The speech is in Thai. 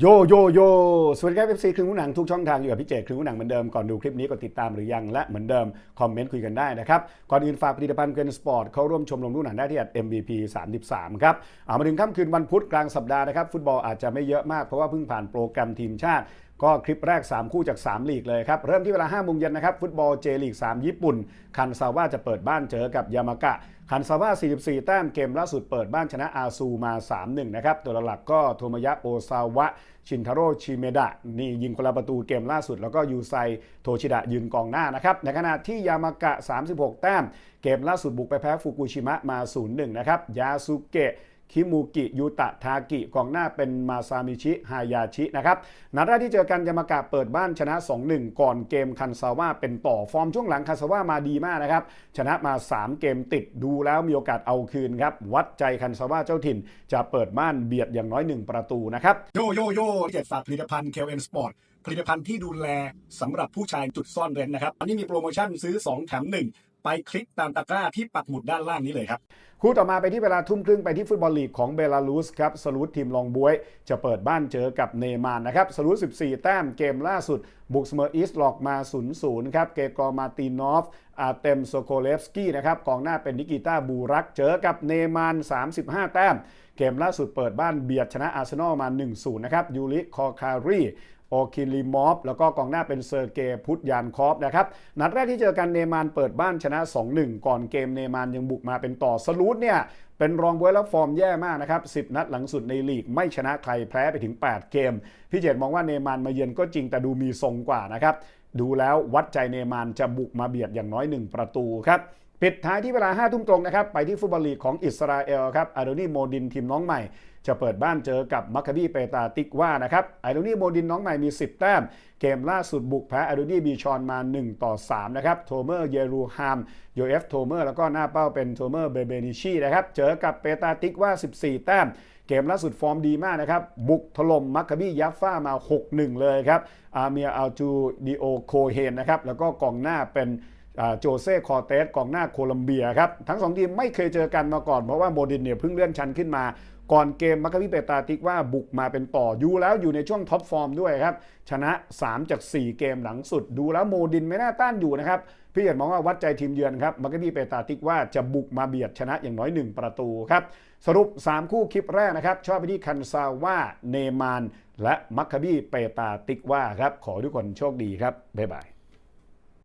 โยโยโยสวัสดีครับเอฟซีครึ่งหนังทุกช่องทางอยู่กับพี่เจครึ่งหนังเหมือนเดิมก่อนดูคลิปนี้กดติดตามหรือยังและเหมือนเดิมคอมเมนต์คุยกันได้นะครับ ก่อนอื่นฝากผลิตภัณฑ์เกนสปอร์ตเข้าร่วมชมรมลูกหนังได้ที่ MVP 33 ครับเอามาถึงค่ำคืนวันพุธกลางสัปดาห์นะครับ ฟุตบอลอาจจะไม่เยอะมากเพราะว่าเพิ่งผ่านโปรแกรมทีมชาติ ก็คลิปแรก 3 คู่จาก 3 ลีกเลยครับ เริ่มที่เวลา5โมงเย็นนะครับฟุตบอลเจลีก 3 ญี่ปุ่น คันซาว่าจะเปิดบ้านเจอกับยามากะ คันซาว่า44 แต้มเกมล่าสุดเปิดบ้านชนะอาซูมา 3-1 นะครับ ตัวหลักก็โทมยะโอซาวะ ชินทาโร่ชิเมดะ นี่ยิงคนละประตูเกมล่าสุด แล้วก็ยูไซโทชิดะยืนกองหน้านะครับในขณะที่ยามากะ 36 แต้ม เกมล่าสุดบุกไปแพ้ฟุกุชิมะมา 0-1 นะครับยาสุเกะ คิมูกิยูตะทากิกองหน้าเป็นมาซามิชิฮายาชินะครับนัดแรกที่เจอกันยามากะเปิดบ้านชนะ 2-1 ก่อนเกมคันซาว่าเป็นต่อฟอร์มช่วงหลังคันซาว่ามาดีมากนะครับ ชนะมา 3 เกมติดดูแล้วมีโอกาสเอาคืนครับ วัดใจคันซาว่าเจ้าถิ่น จะเปิดบ้านเบียดอย่างน้อย 1 ประตูนะครับ โยโยโย่เจ็ดฝากผลิตภัณฑ์ KLN Sport ผลิตภัณฑ์ที่ดูแลสำหรับผู้ชายจุดซ่อนเร้นนะครับ อันนี้มีโปรโมชั่นซื้อ 2 แถม 1 ไปคลิกตามตะกร้าที่ปักหมุดด้านล่างนี้เลยครับ คู่ต่อมาไปที่เวลาทุ่มครึ่งไปที่ฟุตบอลลีกของเบลารุสครับสลูตทีมลองบวย จะเปิดบ้านเจอกับเนมานนะครับสลูต14 แต้มเกมล่าสุดบุกเสมออีสต์หลอกมา 0-0 ครับ เกกอร์มาตินอฟอาเต็มโซโคเลฟสกี้นะครับกองหน้าเป็นนิกิต้าบูรัก เจอกับเนมาน 35 แต้ม เกมล่าสุดเปิดบ้านเบียดชนะอาร์เซนอลมา 1-0 นะครับ ยูริคอคารีโอคิลิมอฟแล้วก็กองหน้าเป็นเซอร์เกย์พุทยานคอฟนะครับ นัดแรกที่เจอกันเนมานเปิดบ้านชนะ 2-1 ก่อนเกมเนมานยังบุกมาเป็นต่อสลูดเนี่ยเป็นรองบวยแล้วฟอร์มแย่มากนะครับ 10 นัดหลังสุดในลีกไม่ชนะใครแพ้ไปถึง 8 เกม พี่เจตมองว่าเนมานมาเยือนก็จริงแต่ดูมีทรงกว่านะครับ ดูแล้ววัดใจเนมานจะบุกมาเบียดอย่างน้อย 1 ประตูครับ ปิดท้ายที่เวลา5ทุ่มตรงนะครับไปที่ฟุตบอลลีกของอิสราเอลครับอาโดนีโมดินทีมน้องใหม่ จะเปิดบ้านเจอกับมัคคาบีเปตาติกว่านะครับไอโดนีโมดินน้องใหม่มี 10 แต้ม เกมล่าสุดบุกแพ้ไอโดนีบีชอนมา 1 ต่อ 3 นะครับ โทเมอร์เยรูฮามโยเอฟโทเมอร์แล้วก็หน้าเป้าเป็นโทเมอร์เบเบนิชีนะครับเจอกับเปตาติกว่า 14 แต้มเกมล่าสุดฟอร์มดีมากนะครับ บุกถล่มมัคคาบียัฟฟ้ามา 6-1 เลยครับ อาเมียอัลจูดิโอโคเฮนนะครับ แล้วก็กองหน้าเป็น โจเซ่คอเตสกองหน้าโคลัมเบียครับ ทั้งสองทีมไม่เคยเจอกันมาก่อน เพราะว่าโมดินเนี่ยเพิ่งเลื่อนชั้นขึ้นมาก่อนเกมมัคคิเปตาติกว่าบุกมาเป็นต่ออยู่แล้วอยู่ในช่วงท็อปฟอร์มด้วยครับ ชนะ 3 จาก 4 เกมหลังสุด ดูแล้วโมดินไม่น่าต้านอยู่นะครับ พี่เอียดมองว่าวัดใจทีมเยือนครับมัคคิเปตาติกว่าจะบุกมาเบียดชนะอย่างน้อย 1 ประตูครับ สรุป 3 คู่คลิปแรกนะครับ ชอบไปที่คันซาว่าเนมาน และมัคคาบีเปตาติกว่าครับขอทุกคนโชคดีครับบ๊ายบาย